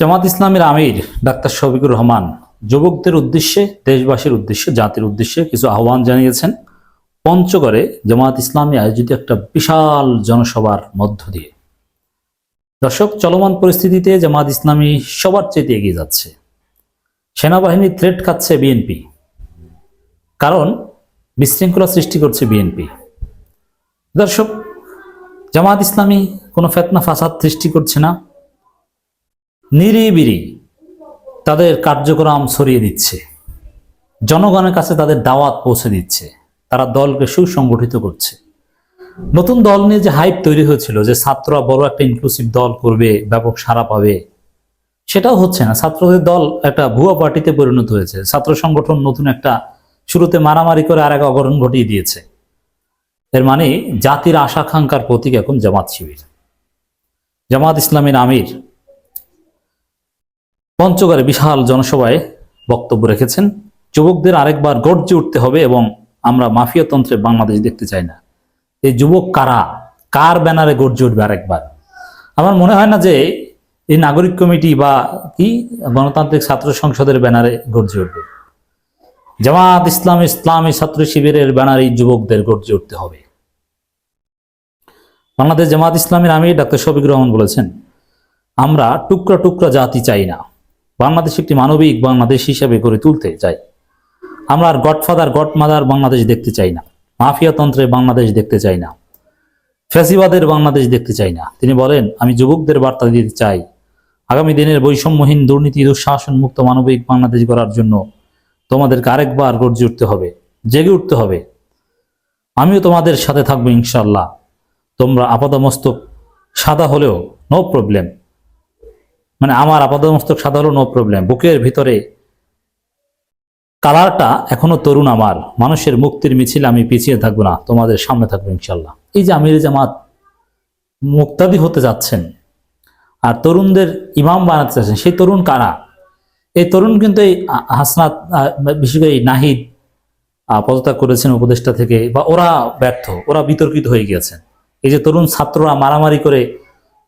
জামাত ইসলামের আমির ডাক্তার শফিকুর রহমান যুবকদের উদ্দেশ্যে, দেশবাসীর উদ্দেশ্যে, জাতির উদ্দেশ্যে কিছু আহ্বান জানিয়েছেন। পঞ্চগড়ে জামাত ইসলামী আয়োজিত একটা বিশাল জনসভার মধ্য দিয়ে। দর্শক, চলমান পরিস্থিতিতে জামাত ইসলামী সবার চেয়ে এগিয়ে যাচ্ছে। সেনাবাহিনী থ্রেট খাচ্ছে বিএনপি, কারণ বিশৃঙ্খলা সৃষ্টি করছে বিএনপি। দর্শক, জামাত ইসলামী কোনো ফেতনা ফাসাদ সৃষ্টি করছে না। নিরিবিরি তাদের কার্যক্রম ছড়িয়ে দিচ্ছে। জনগণের কাছে তাদের দাওয়াত পৌঁছে দিচ্ছে। তারা দলকে সুসংগঠিত করছে। নতুন দল নিয়ে যে হাইপ তৈরি হয়েছিল যে ছাত্ররা বড় একটা ইনক্লুসিভ দল করবে, ব্যাপক সাড়া পাবে, সেটাও হচ্ছে না। ছাত্রদের দল একটা ভুয়া পার্টিতে পরিণত হয়েছে। ছাত্র সংগঠন নতুন একটা শুরুতে মারামারি করে আর এক অগরণ ঘটিয়ে দিয়েছে। এর মানে জাতির আশাকাঙ্ক্ষার প্রতীক এখন জামাত শিবির। জামাত ইসলামের আমির পঞ্চগড়ে বিশাল জনসভায় বক্তব্য রেখেছেন। যুবকদের আরেকবার গর্জে উঠতে হবে এবং আমরা মাফিয়াতন্ত্রে বাংলাদেশ দেখতে চাই না। এই যুবক কারা? কার ব্যানারে গর্জে উঠবে আরেকবার? আমার মনে হয় না যে এই নাগরিক কমিটি বা কি গণতান্ত্রিক ছাত্র সংসদের ব্যানারে গর্জে উঠবে। জামাত ইসলাম ইসলামী ছাত্র শিবিরের ব্যানারে যুবকদের গর্জে উঠতে হবে। বাংলাদেশ জামাত ইসলামের আমি ডাক্তার শফিকুর রহমান বলেছেন, আমরা টুকরা টুকরা জাতি চাই না। বাংলাদেশ একটি মানবিক বাংলাদেশ হিসাবে গড়ে তুলতে চাই। আমরা আর গডফাদার, গডমাদার বাংলাদেশ দেখতে চাই না। মাফিয়াতন্ত্রে বাংলাদেশ দেখতে চাই না। ফ্যাসিবাদের বাংলাদেশ দেখতে চাই না। তিনি বলেন, আমি যুবকদের বার্তা দিতে চাই। আগামী দিনের বৈষম্যহীন, দুর্নীতি, দুঃশাসন মুক্ত মানবিক বাংলাদেশ গড়ার জন্য তোমাদেরকে আরেকবার গর্জে উঠতে হবে, জেগে উঠতে হবে। আমিও তোমাদের সাথে থাকব ইনশাল্লাহ তোমরা আপাদমস্তক, সাদা হলেও নো প্রবলেম। মানে আমার আপাদমস্তক সাদা হলেও নো প্রবলেম বুকের ভিতরে কালারটা এখনও তরুণ আমার। মানুষের মুক্তির মিছিল আমি পিছিয়ে থাকব না, তোমাদের সামনে থাকব ইনশাল্লাহ এই যে আমির জামাত মুক্তাদি হতে যাচ্ছেন, আর তরুণদের ইমাম বানাতে চাচ্ছেন সেই তরুণ কারা? এই তরুণ কিন্তু এই হাসনাত, বিশেষ করে এই নাহিদ পদত্যাগ করেছেন উপদেষ্টা থেকে, বা ওরা ব্যর্থ, ওরা বিতর্কিত হয়ে গিয়েছেন। এই যে তরুণ ছাত্ররা মারামারি করে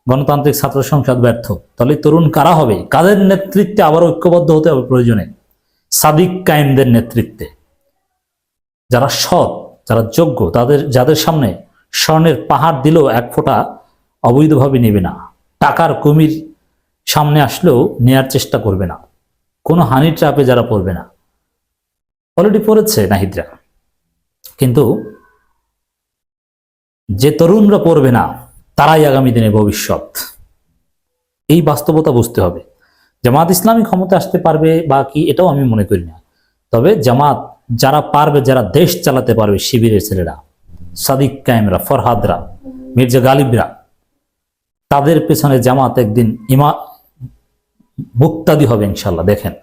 গণতান্ত্রিক ছাত্র সংসদ ব্যর্থ। তাহলে তরুণ কারা হবে? কাদের নেতৃত্বে আবার ঐক্যবদ্ধ হতে হবে প্রয়োজনে? সাদিক কায়েমদের নেতৃত্বে। যারা সৎ, যারা যোগ্য, তাদের, যাদের সামনে স্বর্ণের পাহাড় দিলেও এক ফোঁটা অবৈধভাবে নেবে না। টাকার কুমির সামনে আসলেও নেয়ার চেষ্টা করবে না। কোনো হানি ট্রাপে যারা পড়বে না। অলরেডি পড়েছে নাহিদরা। কিন্তু যে তরুণরা পড়বে না তারাই আগামী দিনে ভবিষ্যৎ। এই বাস্তবতা বুঝতে হবে। জামাত ইসলামী ক্ষমতা আসতে পারবে বা কি, এটাও আমি মনে করি না। তবে জামাত যারা পারবে, যারা দেশ চালাতে পারবে, শিবিরের ছেলেরা, সাদিক কায়েমরা, ফরহাদরা, মির্জা গালিবরা, তাদের পেছনে জামাত একদিন ইমা, মুক্তাদি হবে ইনশাল্লাহ দেখেন।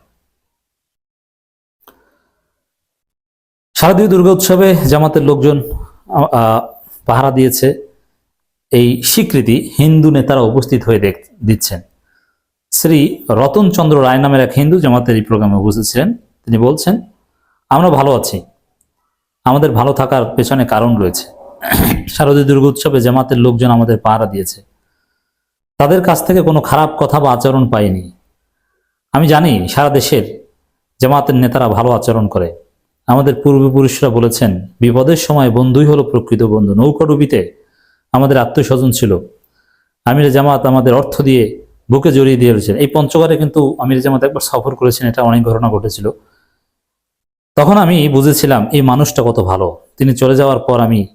শারদীয় দুর্গা উৎসবে জামাতের লোকজন পাহারা দিয়েছে। এই স্বীকৃতি হিন্দু নেতারা উপস্থিত হয়ে দেখ দিচ্ছেন। শ্রী রতন চন্দ্র রায় নামের এক হিন্দু জামাতের এই প্রোগ্রামে উপস্থিত ছিলেন। তিনি বলছেন, আমরা ভালো আছি। আমাদের ভালো থাকার পেছনে কারণ রয়েছে। শারদীয় দুর্গা উৎসবে জামাতের লোকজন আমাদের পাহারা দিয়েছে। তাদের কাছ থেকে কোনো খারাপ কথা বা আচরণ পাইনি। আমি জানি সারা দেশের জামাতের নেতারা ভালো আচরণ করে। আমাদের পূর্বপুরুষরা বলেছেন, বিপদের সময় বন্ধুই হলো প্রকৃত বন্ধু। নৌকাডুবিতে আমাদের আত্মীয়স্বজন ছিল। আমির জামাত আমাদের অর্থ দিয়ে বুকে জড়িয়ে দিয়ে রয়েছেন এই পঞ্চগড়ে কিন্তু আমির জামাত একবার সফর করেছেন, এটা অনেক ঘটনা ঘটেছিল। তখন আমি বুঝেছিলাম, এই মানুষটা কত ভালো। তিনি চলে যাওয়ার পর আমি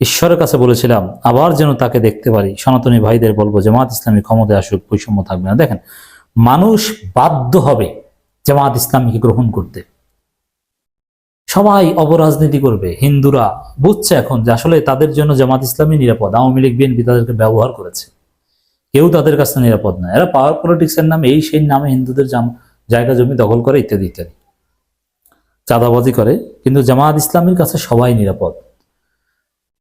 ঈশ্বরের কাছে বলেছিলাম, আবার যেন তাকে দেখতে পারি। সনাতনী ভাইদের বলব, জামাত ইসলামী ক্ষমতায় আসুক, বৈষম্য থাকবে না। দেখেন, মানুষ বাধ্য হবে জামাত ইসলামীকে গ্রহণ করতে। সবাই অপরাজনীতি করবে, হিন্দুরা বুঝছে এখন যে আসলে তাদের জন্য জামাত ইসলামী নিরাপদ, আওয়ামী লীগ, বিএনপি তাদেরকে ব্যবহার করেছে। কেউ তাদের কাছে নিরাপদ নয় এরা পাওয়ার পলিটিক্সের নামে এই সেই নামে হিন্দুদের জায়গা, জমি দখল করে ইত্যাদি ইত্যাদি। চাঁদাবাজি করে, কিন্তু জামাত ইসলামীর কাছে সবাই নিরাপদ।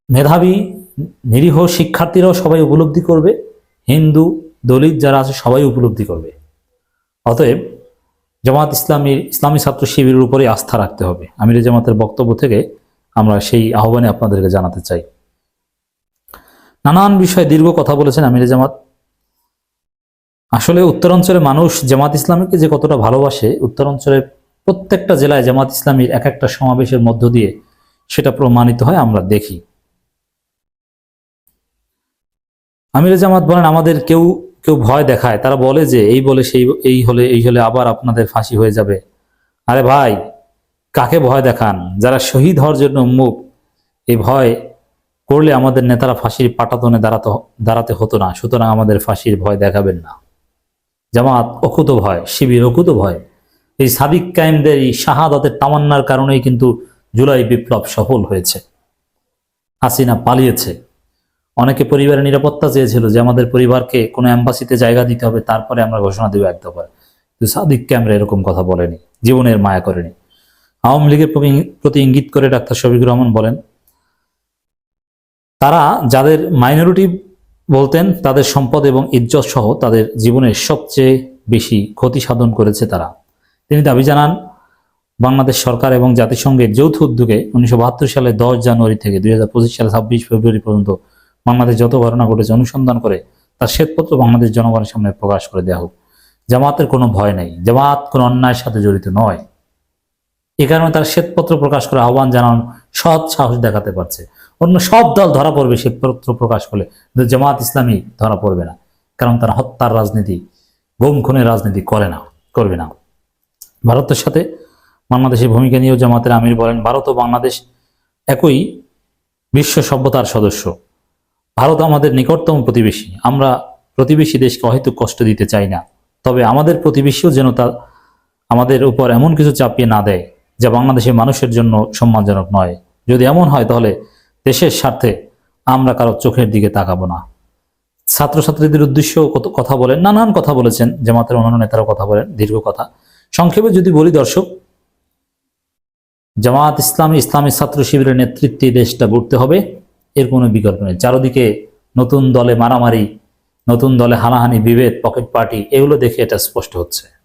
মেধাবী, নিরীহ শিক্ষার্থীরাও সবাই উপলব্ধি করবে, হিন্দু, দলিত যারা আছে সবাই উপলব্ধি করবে। অতএব জামাত ইসলামী ইসলামী ছাত্র শিবিরের উপরে আস্থা রাখতে হবে। আমির জামাতের বক্তব্য থেকে আমরা সেই আহ্বানে আপনাদেরকে জানাতে চাই। নানান বিষয়ে দীর্ঘ কথা বলেছেন আমির জামাত। আসলে উত্তরাঞ্চলের মানুষ জামাত ইসলামীকে যে কতটা ভালোবাসে, উত্তরাঞ্চলের প্রত্যেকটা জেলায় জামাত ইসলামীর এক একটা সমাবেশের মধ্য দিয়ে সেটা প্রমাণিত হয়, আমরা দেখি। আমির জামাত বলেন, আমাদের কেউ কেউ ভয় দেখায়, তারা বলে যে এই বলে সেই, এই হলে এই হলে আবার আপনাদের ফাঁসি হয়ে যাবে। আরে ভাই, কাকে ভয় দেখান? যারা শহীদ হওয়ার জন্য উন্মুখ এই ভয় করলে আমাদের নেতারা ফাঁসির পাটাতনে দাঁড়াতে দাঁড়াতে হতো না। সুতরাং আমাদের ফাঁসির ভয় দেখাবেন না। জামাত, অকুত ভয়, শিবির, অকুত ভয়। এই সাদিক কায়েমদের এই শাহাদাতের তামান্নার কারণেই কিন্তু জুলাই বিপ্লব সফল হয়েছে। হাসিনা পালিয়েছে। অনেকে পরিবারের নিরাপত্তা চেয়েছিল যে আমাদের পরিবারকে কোনো অ্যাম্বাসিতে জায়গা দিতে হবে, তারপরে আমরা ঘোষণা দেবো এক কিন্তু সাদিক ক্যামরা এরকম কথা বলেনি, জীবনের মায়া করেনি। আওয়ামী লীগের প্রতি- ইঙ্গিত করে ডাক্তার শফিকুর রহমান বলেন, তারা যাদের মাইনরিটি বলতেন, তাদের সম্পদ এবং ইজ্জত সহ তাদের জীবনের সবচেয়ে বেশি ক্ষতি সাধন করেছে তারা। তিনি দাবি জানান, বাংলাদেশ সরকার এবং জাতিসংঘের যৌথ উদ্যোগে উনিশশো বাহাত্তর সালে দশ জানুয়ারি থেকে দুই হাজার পঁচিশ সালে ছাব্বিশ ফেব্রুয়ারি পর্যন্ত বাংলাদেশ যত ঘটনা ঘটেছে, অনুসন্ধান করে, তার শ্বেতপত্র বাংলাদেশ জনগণের সামনে প্রকাশ করে দেওয়া হোক। জামাতের কোনো ভয় নেই। জামাত কোনো অন্যায়ের সাথে জড়িত নয়। এ কারণে তার শ্বেতপত্র প্রকাশ করে আহ্বান জানান সৎ সাহস দেখাতে পারছে। অন্য সব দল ধরা পড়বে শ্বেতপত্র প্রকাশ করলে। কিন্তু জামাত ইসলামী ধরা পড়বে না। কারণ তারা হত্যার রাজনীতি, গুম খুনের রাজনীতি করে না, করবে না। ভারতের সাথে বাংলাদেশের ভূমিকা নিয়েও জামাতের আমির বলেন, ভারত ও বাংলাদেশ একই বিশ্ব সভ্যতার সদস্য। ভারত আমাদের নিকটতম প্রতিবেশী। আমরা প্রতিবেশী দেশকে হয়তো কষ্ট দিতে চাই না। তবে আমাদের প্রতিবেশীও যেন তা আমাদের উপর এমন কিছু চাপিয়ে না দেয়, যা বাংলাদেশের মানুষের জন্য সম্মানজনক নয়। যদি এমন হয়, তাহলে দেশের স্বার্থে আমরা কারও চোখের দিকে তাকাবো না। ছাত্রছাত্রীদের উদ্দেশ্যেও কত- কথা বলেন, নানান কথা বলেছেন, জামাতের অন্যান্য নেতারা কথা বলেন, দীর্ঘ কথা। সংক্ষেপে যদি বলি, দর্শক, জামাত ইসলামী ইসলামী ছাত্র শিবিরের নেতৃত্বে দেশটা গড়তে হবে। এর কোনো বিকল্প নেই। চারোদিকে নতুন দলে মারামারি, নতুন দলে হানাহানি, বিভেদ, পকেট পার্টি, এগুলো দেখে এটা স্পষ্ট হচ্ছে।